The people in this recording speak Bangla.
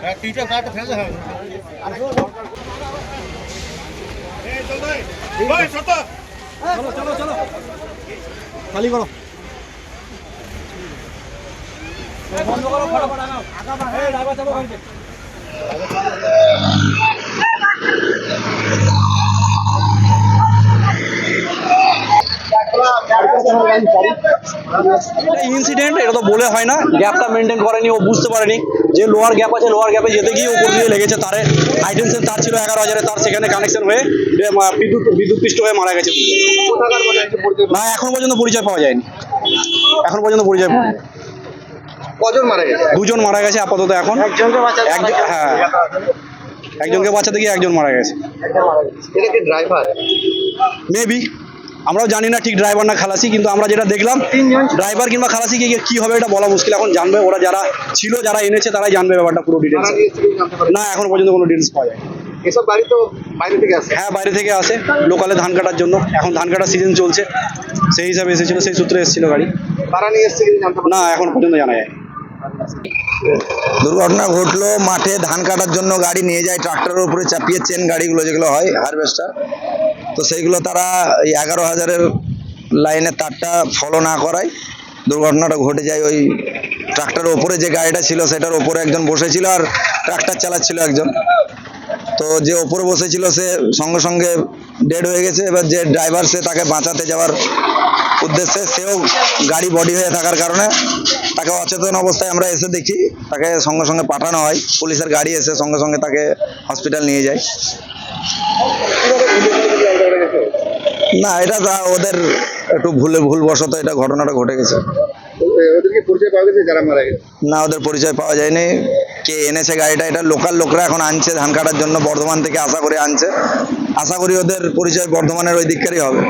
टीचर साहब को फैल है चलो चलो चलो खाली करो बंद करो फटाफट आगा आगा चलो ইনসিডেন্ট এটা তো বলে হয় না গ্যাপটা মেনটেন করেনি ও বুঝতে পারেনি। যে লোয়ার গ্যাপ আছে লোয়ার গ্যাপে যেতে গিয়ে উপর দিয়ে লেগেছে তারে হাইটেন্সের তার ছিল এগারো হাজারে তার সেখানে কানেকশন হয়ে বিদ্যুৎ বিদ্যুৎ পৃষ্ঠ হয়ে মারা গেছে। না এখন পর্যন্ত পরিচয় পাওয়া যায়নি। এখন পর্যন্ত পরিচয় পাওয়া যায়নি। কজন মারা গেছে? দুজন মারা গেছে আপাতত এখন। একজন হ্যাঁ। একজনকে বাঁচাতে গিয়ে একজন মারা গেছে। এটা কি ড্রাইভার মেবি আমরাও জানি না ঠিক ড্রাইভার না খালাসি কিন্তু আমরা যেটা দেখলাম ড্রাইভার কিংবা খালাসি কি কি হবে এটা বলা মুশকিল। এখন জানবে ওরা যারা ছিল যারা এনেছে তারাই জানবে ব্যাপারটা পুরো ডিটেলস না এখন পর্যন্ত কোনো ডিটেলস পাওয়া যায় এসব বাড়ি তো বাইরে থেকে আসে। হ্যাঁ বাইরে থেকে আসে লোকালে ধান কাটার জন্য। এখন ধান কাটার সিজন চলছে সেই হিসাবে এসেছিল সেই সূত্রে এসেছিল গাড়ি। ভাড়া নিয়ে এসছে কি জানতে পারেন না এখন পর্যন্ত জানা যায় দুর্ঘটনা ঘটলো মাঠে ধান কাটার জন্য গাড়ি নিয়ে যায় ট্রাক্টরের উপরে চাপিয়ে চেন গাড়িগুলো যেগুলো হয় হারভেস্টার তো সেইগুলো তারা এই এগারো হাজারের লাইনের তারটা ফলো না করায় দুর্ঘটনাটা ঘটে যায় ওই ট্রাক্টরের ওপরে যে গাড়িটা ছিল সেটার ওপরে একজন বসেছিল আর ট্রাক্টর চালাচ্ছিল একজন। তো যে ওপরে বসেছিল সে সঙ্গে সঙ্গে ডেড হয়ে গেছে। এবার যে ড্রাইভার সে তাকে বাঁচাতে যাওয়ার উদ্দেশ্যে সেও গাড়ি বডি হয়ে থাকার কারণে তাকে অচেতন অবস্থায় আমরা এসে দেখি, তাকে সঙ্গে সঙ্গে পাঠানো হয়। পুলিশের গাড়ি এসে সঙ্গে সঙ্গে তাকে হসপিটাল নিয়ে যায়। না এটা তা ওদের একটু ভুলে ভুলবশত এটা ঘটনাটা ঘটে গেছে। ওদের পরিচয় পাওয়া গেছে যারা মারা গেছে? না ওদের পরিচয় পাওয়া যায়নি। কে এনেছে গাড়িটা এটা লোকাল লোকরা এখন আনছে ধান কাটার জন্য বর্ধমান থেকে আশা করে আনছে। আশা করি ওদের পরিচয় বর্ধমানের ওই দিককারই হবে।